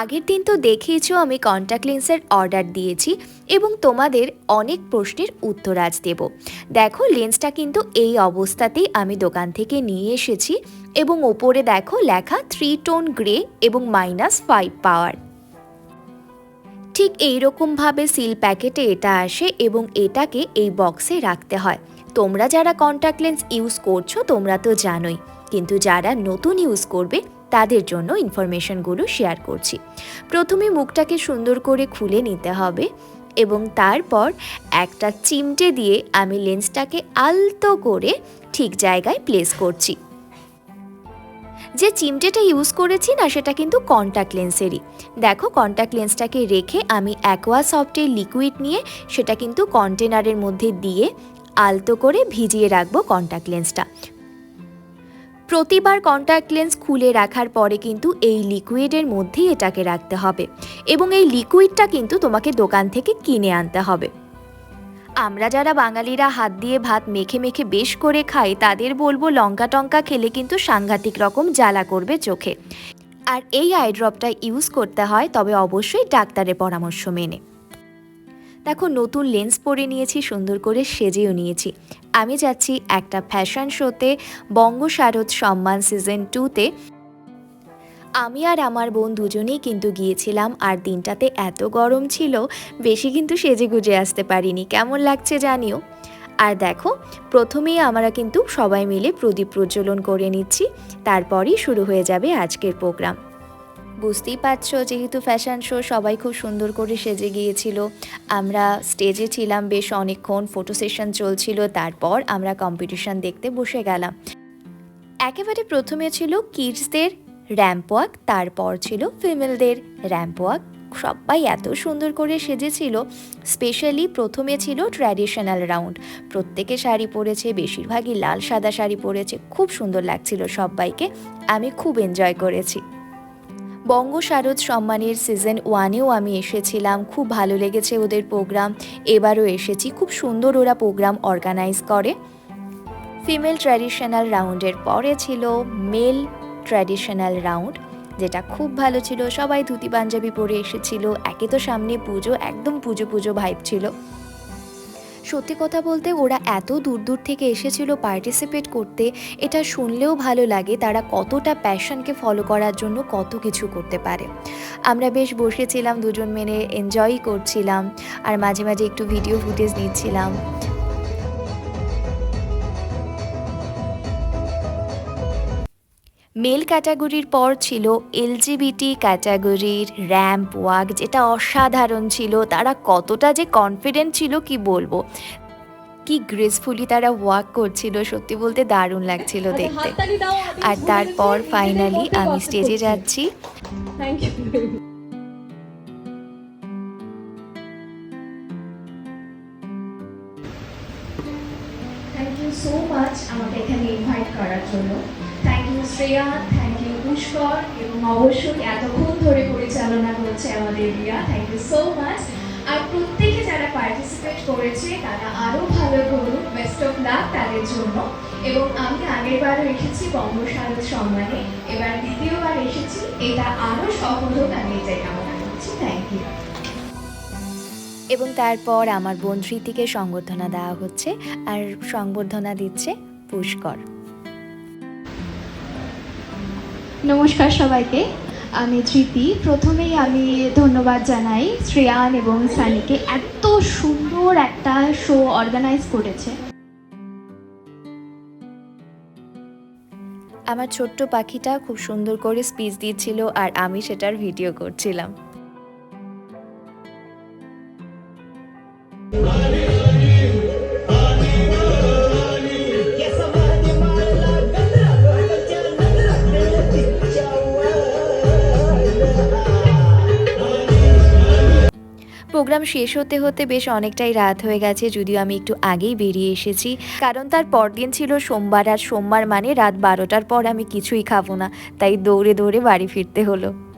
আগের দিন তো দেখিয়েছো আমি কন্ট্যাক্ট লেন্সের অর্ডার দিয়েছি এবং তোমাদের অনেক প্রশ্নের উত্তর আজ দেব। দেখো লেন্সটা কিন্তু এই অবস্থাতেই আমি দোকান থেকে নিয়ে এসেছি এবং ওপরে দেখো লেখা থ্রি টোন গ্রে এবং মাইনাস ফাইভ পাওয়ার ঠিক এই রকমভাবে সিল প্যাকেটে এটা আসে এবং এটাকে এই বক্সে রাখতে হয়। তোমরা যারা কন্ট্যাক্ট লেন্স ইউজ করছ তোমরা তো জানোই, কিন্তু যারা নতুন ইউজ করবে তাদের জন্য ইনফরমেশনগুলো শেয়ার করছি। প্রথমে মুখটাকে সুন্দর করে খুলে নিতে হবে এবং তারপর একটা চিমটে দিয়ে আমি লেন্সটাকে আলতো করে ঠিক জায়গায় প্লেস করছি। যে চিমটেটা ইউজ করেছি না, সেটা কিন্তু কন্ট্যাক্ট লেন্সেরই। দেখো কন্ট্যাক্ট লেন্সটাকে রেখে আমি অ্যাকোয়া সফটের লিকুইড নিয়ে সেটা কিন্তু কন্টেনারের মধ্যে দিয়ে আলতো করে ভিজিয়ে রাখব কন্ট্যাক্ট লেন্সটা। প্রতিবার কন্ট্যাক্ট লেন্স খুলে রাখার পরে কিন্তু এই লিকুইডের মধ্যেই এটাকে রাখতে হবে এবং এই লিকুইডটা কিন্তু তোমাকে দোকান থেকে কিনে আনতে হবে। আমরা যারা বাঙালিরা হাত দিয়ে ভাত মেখে মেখে বেশ করে খাই, তাদের বলব লঙ্কা টঙ্কা খেলে কিন্তু সাংঘাতিক রকম জ্বালা করবে চোখে। আর এই আইড্রপটা ইউজ করতে হয়, তবে অবশ্যই ডাক্তারের পরামর্শ মেনে। দেখো, নতুন লেন্স পরে নিয়েছি, সুন্দর করে সেজেও নিয়েছি। আমি যাচ্ছি একটা ফ্যাশন শোতে বঙ্গশারদ সম্মান সিজন টুতে আমি আর আমার বোন দুজনেই কিন্তু গিয়েছিলাম, আর দিনটাতে এত গরম ছিল, বেশি কিন্তু সেজে গুজে আসতে পারিনি। কেমন লাগছে জানিও? আর দেখো, প্রথমেই আমরা কিন্তু সবাই মিলে প্রদীপ প্রজ্বলন করে নিচ্ছি, তারপরই শুরু হয়ে যাবে আজকের প্রোগ্রাম বুঝতেই পারছ, যেহেতু ফ্যাশন শো সবাই খুব সুন্দর করে সেজে গিয়েছিল। আমরা স্টেজে ছিলাম বেশ অনেকক্ষণ ফটো সেশন চলছিল, তারপর আমরা কম্পিটিশন দেখতে বসে গেলাম। একেবারে প্রথমে ছিল কিডসদের র্যাম্প ওয়াক তারপর ছিল ফিমেলদের র্যাম্প ওয়াক সবাই এত সুন্দর করে সেজেছিল স্পেশালি প্রথমে ছিল ট্র্যাডিশনাল রাউন্ড প্রত্যেকে শাড়ি পরেছে, বেশিরভাগই লাল সাদা শাড়ি পরেছে, খুব সুন্দর লাগছিল সবাইকে। আমি খুব এনজয় করেছি। বঙ্গশারদ সম্মানের সিজন ওয়ানেও আমি এসেছিলাম। খুব ভালো লেগেছে ওদের প্রোগ্রাম এবারও এসেছি। খুব সুন্দর ওরা প্রোগ্রাম অর্গানাইজ করে। ফিমেল ট্র্যাডিশনাল রাউন্ডের পরে ছিল মেল ট্র্যাডিশনাল রাউন্ড যেটা খুব ভালো ছিল। সবাই ধুতি পাঞ্জাবি পরে এসেছিল। একে তো সামনে পুজো, একদম পুজো পুজো ভাইব ছিল। সত্যি কথা বলতে ওরা এত দূর দূর থেকে এসেছিল পার্টিসিপেট করতে, এটা শুনলেও ভালো লাগে তারা কতটা প্যাশনকে ফলো করার জন্য কত কিছু করতে পারে। আমরা বেশ বসেছিলাম দুজন মেনে এনজয়ই করছিলাম, আর মাঝে মাঝে একটু ভিডিও ফুটেজ নিচ্ছিলাম। মেল ক্যাটাগরির পর ছিল এলজিবিটি ক্যাটাগরির র্যাম্প ওয়াক যেটা অসাধারণ ছিল। তারা কতটা যে কনফিডেন্ট ছিল কি বলব? কি গ্রেসফুলি তারা ওয়াক করছিল সত্যি বলতে দারুণ লাগছিল দেখতে। আর তারপর ফাইনালি আমি স্টেজে যাচ্ছি। থ্যাংক ইউ সো মাচ আমাকে এখানে ইনভাইট করার জন্য। শ্রেয়া থ্যাংক ইউ পুষ্কর এবং অবশ্যই এতক্ষণ ধরে পরিচালনা আমাদের Riya thank you so much আর প্রত্যেকে যারা পার্টিসিপেট করেছে, তারা আরও ভালো করুন বেস্ট অফ তাদের জন্য। এবং আমি সম্মানে, এবার দ্বিতীয়বার এসেছি, এটা আরও সফল হোক, আমি এটাই কামনা করছি। থ্যাংক ইউ এবং তারপর আমার বোন ধৃতিকে সংবর্ধনা দেওয়া হচ্ছে, আর সংবর্ধনা দিচ্ছে পুষ্কর। নমস্কার সবাইকে। আমি ধৃতি প্রথমেই আমি ধন্যবাদ জানাই শ্রেয়ান এবং সানিকে। এত সুন্দর একটা শো অর্গানাইজ করেছে। আমার ছোট্ট পাখিটা খুব সুন্দর করে স্পিচ দিচ্ছিল আর আমি সেটার ভিডিও করছিলাম। প্রোগ্রাম শেষ হতে হতে বেশ অনেকটাই রাত হয়ে গেছে, যদিও আমি একটু আগেই বেরিয়ে এসেছি। কারণ তার পরদিন ছিল সোমবার, আর সোমবার মানে রাত বারোটার পর আমি কিছুই খাব না, তাই দৌড়ে দৌড়ে বাড়ি ফিরতে হলো।